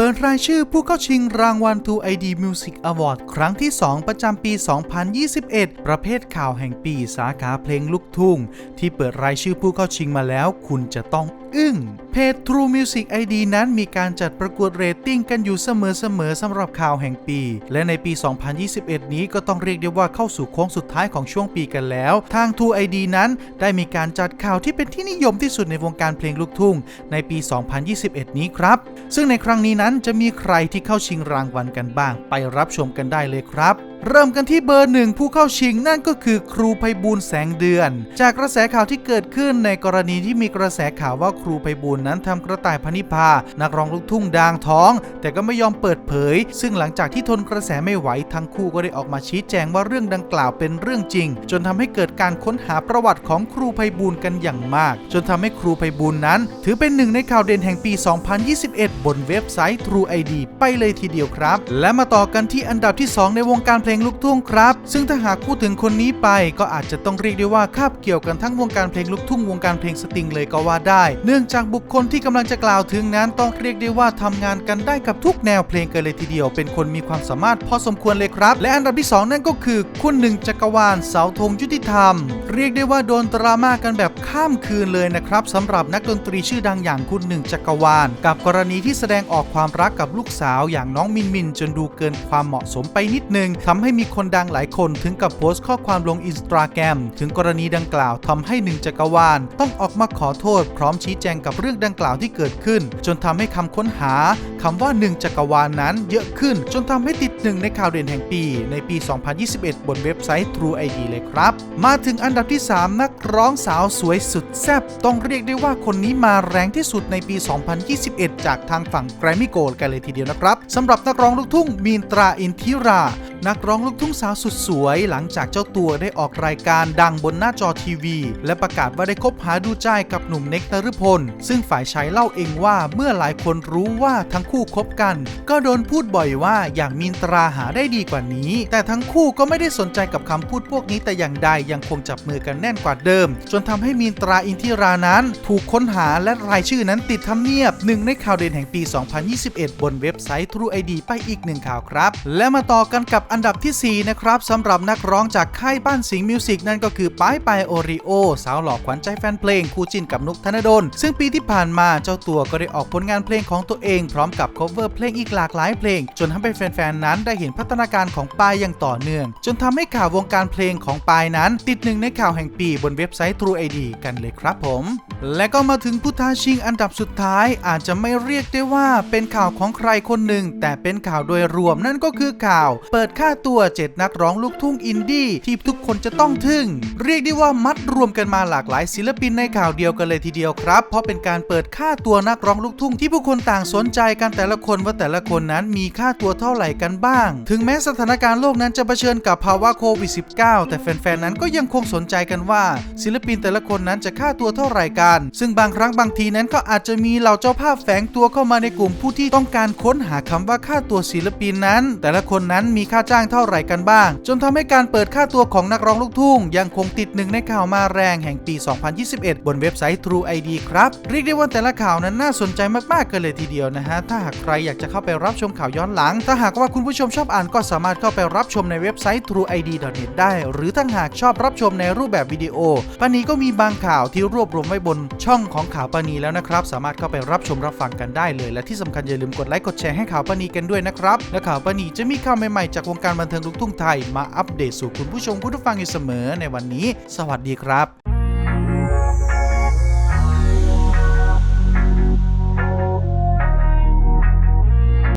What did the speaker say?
เปิดรายชื่อผู้เข้าชิงรางวัล 2 ID Music Award ครั้งที่ 2 ประจำปี 2021 ประเภทข่าวแห่งปีสาขาเพลงลูกทุ่ง ที่เปิดรายชื่อผู้เข้าชิงมาแล้ว คุณจะต้องอึ้งเพจ True Music ID นั้นมีการจัดประกวดเรตติ้งกันอยู่เสมอๆสำหรับข่าวแห่งปี และในปี 2021 นี้ก็ต้องเรียกได้ว่าเข้าสู่โค้งสุดท้ายของช่วงปีกันแล้ว ทาง True ID นั้นได้มีการจัดข่าวที่เป็นที่นิยมที่สุดในวงการเพลงลูกทุ่ง ในปี 2021 นี้ครับ ซึ่งในครั้งนี้นั้นจะมีใครที่เข้าชิงรางวัลกันบ้าง ไปรับชมกันได้เลยครับ เริ่มกันที่เบอร์หนึ่งผู้เข้าชิงนั่นก็คือครูไพบูลแสงเดือน จากกระแสข่าวที่เกิดขึ้นในกรณีที่มีกระแสข่าวว่าครูไพบูลนั้นทำกระต่ายพนิพา นักร้องลูกทุ่งดางท้อง แต่ก็ไม่ยอมเปิดเผย ซึ่งหลังจากที่ทนกระแสไม่ไหวทั้งคู่ก็ได้ออกมาชี้แจงว่าเรื่องดังกล่าวเป็นเรื่องจริง จนทำให้เกิดการค้นหาประวัติของครูไพบูลกันอย่างมาก จนทำให้ครูไพบูลนั้น ถือเป็นหนึ่งในข่าวเด่นแห่งปี 2021 บนเว็บไซต์ True ID ไปเลยทีเดียวครับ และมาต่อกันที่อันดับที่ 2 ในวงการลงลูกทุ่งครับ ซึ่งถ้าหากพูดถึงคนนี้ไปก็อาจจะต้องเรียกได้ว่าคาบเกี่ยวกันทั้งวงการเพลงลูกทุ่งวงการเพลงสตริงเลยก็ว่าได้ เนื่องจากบุคคลที่กำลังจะกล่าวถึงนั้นต้องเรียกได้ว่าทำงานกันได้กับทุกแนวเพลงกันเลยทีเดียว เป็นคนมีความสามารถพอสมควรเลยครับ และอันดับที่ 2 นั่นก็คือ คุณหนึ่งจักรวาลเสาธงยุติธรรม เรียกได้ว่าโดนดราม่ากันแบบข้ามคืนเลยนะครับสำหรับนักดนตรีชื่อดังอย่างคุณหนึ่งจักรวาล กับกรณีที่แสดงออกความรักกับลูกสาวอย่างน้องมินมินจนดูเกินความเหมาะสมไปนิดนึงทำให้มีคนดังหลายคนถึงกับโพสต์ข้อความลงอินสตาแกรมถึงกรณีดังกล่าวทำให้หนึ่งจักรวาล ต้องออกมาขอโทษ พร้อมชี้แจงกับเรื่องดังกล่าวที่เกิดขึ้น จนทำให้คำค้นหาคำว่าหนึ่งจักรวาลนั้นเยอะขึ้น จนทำให้ติดหนึ่งในข่าวเด่นแห่งปี ในปี 2021 บนเว็บไซต์ True ID เลยครับ มาถึงอันดับที่ 3 นักร้องสาวสวยสุดแซ่บต้องเรียกได้ว่าคนนี้มาแรงที่สุดในปี 2021 จากทางฝั่งแกรมมี่โกลกันเลยทีเดียวนะครับสำหรับนักร้องลูกทุ่งมีนตราอินทิรา นักร้องลูกทุ่งสาวสุดสวย หลังจากเจ้าตัวได้ออกรายการดังบนหน้าจอทีวี และประกาศว่าได้คบหาดูใจกับหนุ่มเน็กตฤพล ซึ่งฝ่ายชายเล่าเองว่าเมื่อหลายคนรู้ว่าทั้งคู่คบกัน ก็โดนพูดบ่อยว่าอย่างมีนตราหาได้ดีกว่านี้ แต่ทั้งคู่ก็ไม่ได้สนใจกับคำพูดพวกนี้แต่อย่างใดยังคงจับมือกันแน่นกว่าเดิม จนทำให้มีนตราอินทิรานั้น ถูกค้นหาและรายชื่อนั้นติดทำเนียบหนึ่งในข่าวเด่นแห่งปี 2021 บนเว็บไซต์ True ID ไปอีกหนึ่งข่าวครับ และมาต่อกันกับอันดับทีสี่ 4 นะครับสำหรับนักร้องจากค่ายบ้านสิงห์มิวสิกนั่นก็คือป้ายปายโอริโอ สาวหล่อขวัญใจแฟนเพลงคู่จินกับนุกธนดล ซึ่งปีที่ผ่านมาเจ้าตัวก็ได้ออกผลงานเพลงของตัวเอง พร้อมกับ cover เพลงอีกหลากหลายเพลง จนทำให้แฟนๆนั้นได้เห็นพัฒนาการของปายอย่างต่อเนื่อง จนทำให้ข่าววงการเพลงของปายนั้น ติดหนึ่งในข่าวแห่งปีบนเว็บไซต์ True ID กันเลยครับผม และก็มาถึงผู้ท้าชิงอันดับสุดท้ายอาจจะไม่เรียกได้ว่าเป็นข่าวของใครคนหนึ่งแต่เป็นข่าวโดยรวมนั่นก็คือข่าว เปิดค่าตัว 7 นักร้องลูกทุ่งอินดี้ที่ทุกคนจะต้องทึ่ง เรียกได้ว่ามัดรวมกันมาหลากหลายศิลปินในข่าวเดียวกันเลยทีเดียวครับ เพราะเป็นการเปิดค่าตัวนักร้องลูกทุ่งที่ผู้คนต่างสนใจกันแต่ละคนว่าแต่ละคนนั้นมีค่าตัวเท่าไหร่กันบ้าง ถึงแม้สถานการณ์โลกนั้นจะเผชิญกับภาวะโควิด -19 แต่แฟนๆนั้นก็ยังคงสนใจกันว่า ศิลปินแต่ละคนนั้นจะค่าตัวเท่าไหร่กัน ซึ่งบางครั้งบางทีนั้นก็อาจจะมีเหล่าเจ้าภาพแฝงตัวเข้ามาในกลุ่มผู้ที่ต้องการค้นหาคำว่าค่าตัวศิลปินนั้น แต่ละคนนั้นมีค่าจ้างเท่าไหร่กันบ้าง จนทำให้การเปิดค่าตัวของนักร้องลูกทุ่ง ยังคงติดหนึ่งในข่าวมาแรงแห่งปี 2021 บนเว็บไซต์ True ID ครับเรียกได้ว่าแต่ละข่าวนั้นน่าสนใจมากๆกันเลยทีเดียวนะฮะถ้าหากใครอยากจะเข้าไปรับชมข่าวย้อนหลัง ถ้าหากว่าคุณผู้ชมชอบอ่านก็สามารถเข้าไปรับชมในเว็บไซต์ trueid.net ได้ หรือถ้าหากชอบรับชมในรูปแบบวิดีโอปานีก็มีบางข่าวที่รวบรวมไว้บนช่องของข่าวปานีแล้วนะครับ สามารถเข้าไปรับชมรับฟังกันได้เลย และที่สำคัญอย่าลืมกดไลค์กดแชร์ให้ข่าวปานีกันด้วยนะครับและข่าวปานีจะมีข่าวใหม่ๆจากวงการบันเทิงลูกทุ่งไทยมาอัปเดตสู่คุณผู้ชมคุณผู้ฟังอยู่เสมอในวันนี้ สวัสดีครับ